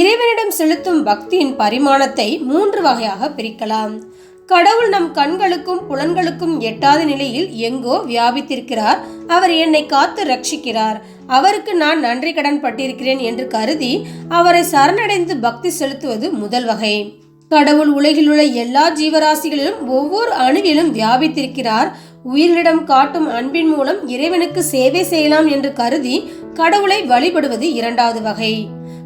இறைவனிடம் செலுத்தும் பக்தியின் பரிமாணத்தை மூன்று வகையாக பிரிக்கலாம். கடவுள் நம் கண்களுக்கும் புலன்களுக்கும் எட்டாத நிலையில் எங்கோ வியாபித்திருக்கிறார். அவர் என்னை காத்து ரட்சிக்கிறார். அவருக்கு நான் நன்றி கடன் பட்டிருக்கிறேன் என்று கருதி அவரை சரணடைந்து பக்தி செலுத்துவது முதல் வகை. கடவுள் உலகிலுள்ள எல்லா ஜீவராசிகளிலும் ஒவ்வொரு அணுவிலும் வியாபித்திருக்கிறார். உயிரிடம் காட்டும் அன்பின் மூலம் இறைவனுக்கு சேவை செய்யலாம் என்று கருதி கடவுளை வழிபடுவது இரண்டாவது வகை.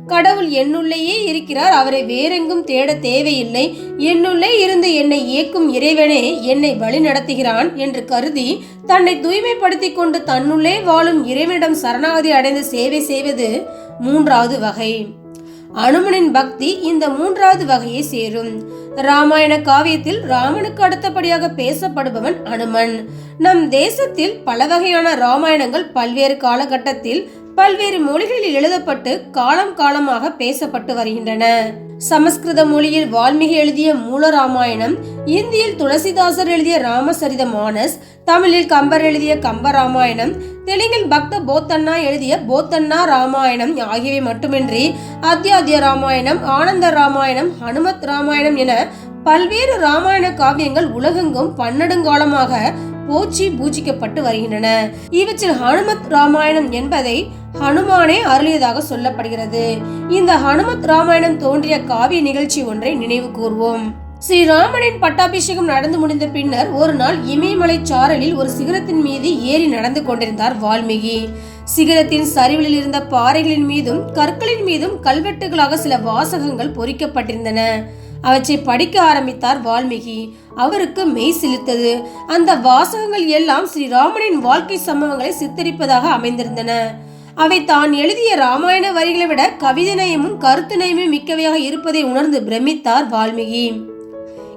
கடவுள் என்னுள்ளேயே இருக்கிறார். அவரை வேறெங்கும் தேட தேவையில்லை. என்னுள்ளே இருந்து என்னை இயக்கும் இறைவனே என்னை வழி நடத்துகிறான் என்று கருதி தன்னை தூய்மைப்படுத்திக் கொண்டு தன்னுள்ளே வாழும் இறைவனிடம் சரணாகதி அடைந்து சேவை செய்வது மூன்றாவது வகை. அனுமனின் பக்தி இந்த மூன்றாவது வகையை சேரும். ராமாயண காவியத்தில் ராமனுக்கு அடுத்தபடியாக பேசப்படுபவன் அனுமன். நம் தேசத்தில் பல வகையான ராமாயணங்கள் பல்வேறு காலகட்டத்தில் பல்வேறு மொழிகளில் எழுதப்பட்டு காலம் காலமாக பேசப்பட்டு வருகின்றன. சமஸ்கிருத மொழியில் வால்மீகி எழுதிய மூல ராமாயணம் இந்தியில் துளசிதாசர் எழுதிய ராமசரித மானஸ் தமிழில் கம்பர் எழுதிய கம்ப ராமாயணம் தெலுங்கில் பக்த போத்தண்ணா எழுதிய போத்தண்ணா ராமாயணம் ஆகியவை மட்டுமின்றி அத்தியாத்திய ராமாயணம் ஆனந்த ராமாயணம் ஹனுமத் ராமாயணம் என பல்வேறு ராமாயண காவியங்கள் உலகெங்கும் பன்னெடுங்காலமாக போற்றி பூஜிக்கப்பட்டு வருகின்றன. இவற்றில் ஹனுமத் ராமாயணம் என்பதை ஹனுமானே அருளியதாக சொல்லப்படுகிறது. இந்த ஹனுமத் ராமாயணம் தோன்றிய காவிய நிகழ்ச்சி ஒன்றை நினைவு கூர்வோம். ஸ்ரீராமனின் பட்டாபிஷேகம் நடந்து முடிந்த பின்னர் ஒரு நாள் இமயமலை சாரலில் ஒரு சிகரத்தின் மீது ஏறி நடந்து கொண்டிருந்தார் வால்மீகி. சிகரத்தின் சரிவில் இருந்த பாறைகளின் மீதும் கற்களின் மீதும் கல்வெட்டுகளாக சில வாசகங்கள் பொறிக்கப்பட்டிருந்தன. அவற்றை படிக்க ஆரம்பித்தார் வால்மீகி. அவருக்கு மெய் சிலித்தது அந்த வாசகங்கள் எல்லாம் ஸ்ரீராமனின் வாழ்க்கை சம்பவங்களை சித்தரிப்பதாக அமைந்திருந்தன. அவை தான் எழுதிய ராமாயண வரிகளை விட கவிதநயமும் கருத்துநயமும் மிக்கவையாக இருப்பதை உணர்ந்து பிரமித்தார் வால்மீகி.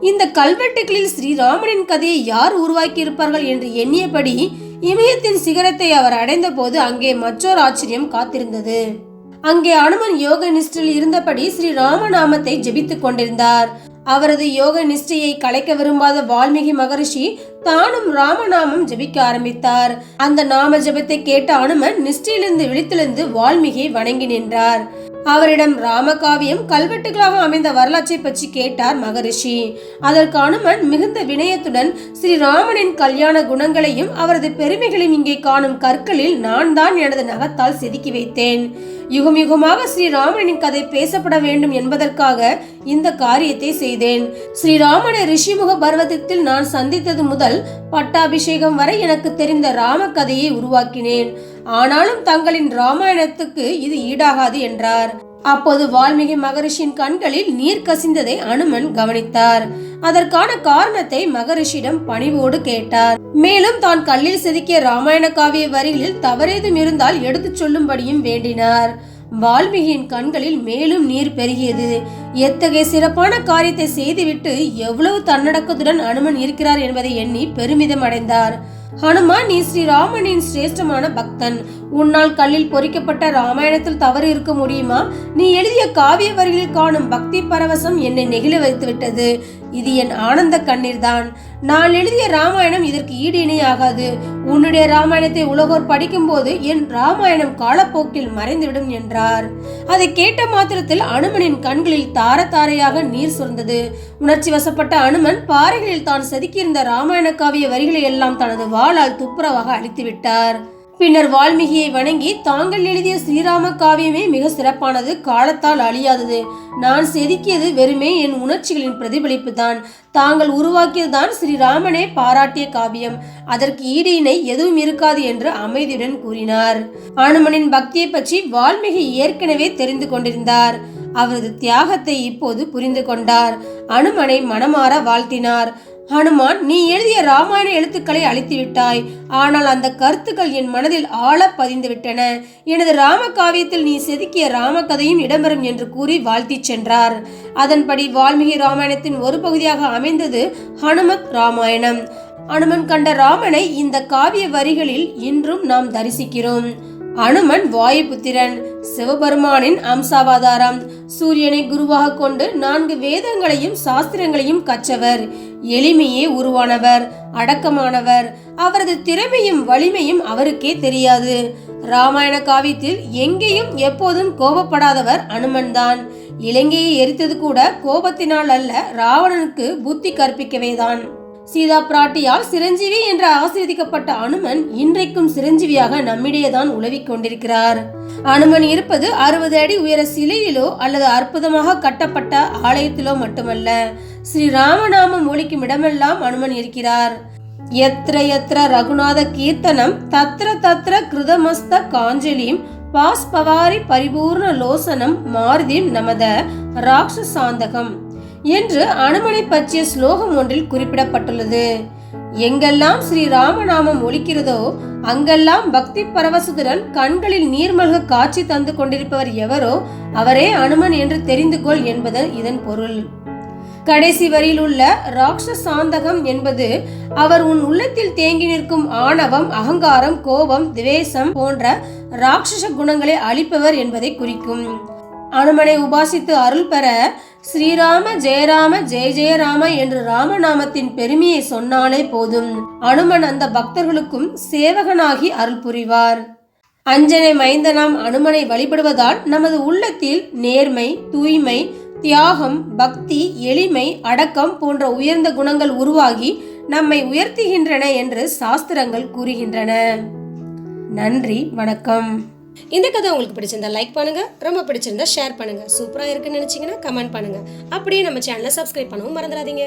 இந்த கல்வெட்டுகளில் ஸ்ரீராமனின் கதையை யார் உருவாக்கியிருப்பார்கள் என்று எண்ணியபடி இமயத்தின் சிகரத்தை அவர் அடைந்த போது அங்கே மற்றொரு ஆச்சரியம் காத்திருந்தது. அங்கே அனுமன் யோக நிஷ்டில் இருந்தபடி ஸ்ரீ ராமநாமத்தை ஜெபித்துக் கொண்டிருந்தார். அவரது யோக நிஷ்டையை கலைக்க விரும்பாத வால்மீகி மகரிஷி தானும் ராமநாமம் ஜெபிக்க ஆரம்பித்தார். அந்த நாம ஜெபத்தை கேட்ட அனுமன் நிஷ்டையிலிருந்து விழித்திலிருந்து வால்மீகியை வணங்கி நின்றார். அவரிடம் ராமகாவியம் கல்வெட்டுகளாக அமைந்த வரலாற்றை பற்றி கேட்டார் மகரிஷி. அதற்கு அனுமன் மிகுந்த வினயத்துடன் ஸ்ரீராமனின் கல்யாண குணங்களையும் அவரது பெருமைகளையும் இங்கே காணும் கற்களில் நான் தான் எனது நகத்தால் செதுக்கி வைத்தேன். யுகம் யுகமாக ஸ்ரீராமனின் கதை பேசப்பட வேண்டும் என்பதற்காக இந்த காரியத்தை செய்தேன். ஸ்ரீராமனை ரிஷிமுக பர்வதத்தில் நான் சந்தித்தது முதல் பட்டாபிஷேகம் வரை எனக்கு தெரிந்த ராம கதையை உருவாக்கினேன். ஆனாலும் தங்களின் ராமாயணத்துக்கு இது ஈடாகாது என்றார். அப்போது வால்மீகி மகரிஷியின் கண்களில் நீர் கசிந்ததை அனுமன் கவனித்தார். அதற்கான காரணத்தை மகரிஷியிடம் பணிவோடு கேட்டார். மேலும் தான் கல்லில் செதுக்கிய ராமாயண காவிய வரிகளில் தவறேதும் இருந்தால் எடுத்துச் சொல்லும்படியும் வேண்டினார். வால்மீகியின் கண்களில் மேலும் நீர் பெருகியது. எத்தகைய சிறப்பான காரியத்தை செய்துவிட்டு எவ்வளவு தன்னடக்கத்துடன் அனுமன் இருக்கிறார் என்பதை எண்ணி பெருமிதம் அடைந்தார். ஹனுமான் நீ ஸ்ரீராமனின் சிரேஷ்டமான பக்தன். உன்னால் கல்லில் பொறிக்கப்பட்ட ராமாயணத்தில் தவறு இருக்க முடியுமா? நீ எழுதிய காவிய வரிகளில் காணும் பக்தி பரவசம் என்னை நெகிழ வைத்து விட்டது இது என் ஆனந்த கண்ணீர் தான் நான் எழுதிய ராமாயணம் இதற்கு ஈடு இணையாகாது. உன்னுடைய ராமாயணத்தை உலகோர் படிக்கும்போது என் ராமாயணம் காலப்போக்கில் மறைந்துவிடும் என்றார். அதை கேட்ட மாத்திரத்தில் அனுமனின் கண்களில் தார தாரையாக நீர் சுரந்தது. உணர்ச்சி வசப்பட்ட அனுமன் பாறைகளில் தான் செதுக்கியிருந்த ராமாயண காவிய வரிகளை எல்லாம் தனது வாளால் துப்புரவாக அழித்துவிட்டார். பின்னர் வால்மீகியை வணங்கி தாங்கள் எழுதிய ஸ்ரீராம காவியமே மிக சிறப்பானது காலத்தால் அழியாதது. நான் செதுக்கியது வெறுமே என் உணர்ச்சிகளின் பிரதிபலிப்பு தான் தாங்கள் உருவாக்கியதுதான் ஸ்ரீராமனே பாராட்டிய காவியம். அதற்கு ஈடு இணை எதுவும் இருக்காது என்று அமைதியுடன் கூறினார். அனுமனின் பக்தியை பற்றி வால்மீகி ஏற்கனவே தெரிந்து கொண்டிருந்தார். அவரது தியாகத்தை இப்போது புரிந்து கொண்டார். அனுமனை மனமாற வாழ்த்தினார். ஹனுமான் நீ எழுதிய ராமாயண எழுத்துக்களை அழித்து விட்டாய் ஆனால் அந்த கருத்துக்கள் என் மனதில் ஆழ பதிந்து விட்டன. எனது ராம காவியத்தில் நீ செதுக்கிய ராம கதையும் இடம்பெறும் என்று கூறி வாழ்த்திச் சென்றார். அதன்படி வால்மீகி ராமாயணத்தின் ஒரு பகுதியாக அமைந்தது ஹனுமத் ராமாயணம். அனுமன் கண்ட ராமனை இந்த காவிய வரிகளில் இன்றும் நாம் தரிசிக்கிறோம். அனுமன் வாயுபுத்திரன் சிவபெருமானின் அம்சாவதாரம். சூரியனை குருவாக கொண்டு நான்கு வேதங்களையும் சாஸ்திரங்களையும் கற்றவர். எளிமையே உருவானவர் அடக்கமானவர். அவரது திறமையும் வலிமையும் அவருக்கே தெரியாது. ராமாயண காவியத்தில் எங்கேயும் எப்போதும் கோபப்படாதவர் அனுமன்தான். இலங்கையை எரித்தது கூட கோபத்தினால் அல்ல ராவணனுக்கு புத்தி கற்பிக்கவேதான். சீதா பிராட்டியால் சிரஞ்சீவி என்று ஆசீர்வதிக்கப்பட்ட அனுமன் இன்றைக்கும் சிரஞ்சீவியாக நம்மிடையேதான் உலவிக் கொண்டிருக்கிறார். அனுமன் இருப்பது அறுபது அடி உயர சிலையிலோ அல்லது அற்புதமாக கட்டப்பட்ட ஆலயத்திலோ மட்டுமல்ல ஸ்ரீ ராமநாமம் ஒழிக்கும் இடமெல்லாம் அனுமன் இருக்கிறார். எத்திர எத்திர ரகுநாத கீர்த்தனம் தத்ர தத்ர கிருதமஸ்த காஞ்சலிம் பாஸ்பவாரி பரிபூர்ண லோசனம் மாருதிம் நமத ராட்சசாந்தகம் என்று அனுமனை பற்றிய ஸ்லோகம் ஒன்றில் குறிப்பிடப்பட்டுள்ளது. எங்கெல்லாம் ஸ்ரீ ராமநாமம் ஒலிக்கிறதோ அங்கெல்லாம் பக்தி பரவசத்துடன் கண்களில் நீர்மல்க காட்சி தந்து கொண்டிருப்பவர் எவரோ அவரே அனுமன் என்று தெரிந்து கொள் என்பது இதன் பொருள். கடைசி வரியில் உள்ள ராட்சசாந்தகம் என்பது அவர் உன் உள்ளத்தில் தேங்கி நிற்கும் ஆணவம் அகங்காரம் கோபம் துவேஷம் போன்ற ராட்சச குணங்களை அழிப்பவர் என்பதை குறிக்கும். அனுமனை உபாசித்து அருள் பெற ஸ்ரீராம ஜெயராம ஜெய ஜெயராம என்று ராமநாமத்தின் பெருமையை சொன்னாலே போதும். அனுமன் அந்த பக்தர்களுக்கும் சேவகனாகி அருள் புரிவார். அஞ்சனை மைந்தனாம் அனுமனை வழிபடுவதால் நமது உள்ளத்தில் நேர்மை தூய்மை தியாகம் பக்தி எளிமை அடக்கம் போன்ற உயர்ந்த குணங்கள் உருவாகி நம்மை உயர்த்துகின்றன என்று சாஸ்திரங்கள் கூறுகின்றன. நன்றி வணக்கம். இந்த கதை உங்களுக்கு பிடிச்சிருந்தா லைக் பண்ணுங்க ரொம்ப பிடிச்சிருந்தா ஷேர் பண்ணுங்க. சூப்பரா இருக்குன்னு நினைச்சீங்கன்னா கமெண்ட் பண்ணுங்க. அப்படியே நம்ம சேனலை சப்ஸ்கிரைப் பண்ணவும் மறந்துடாதீங்க.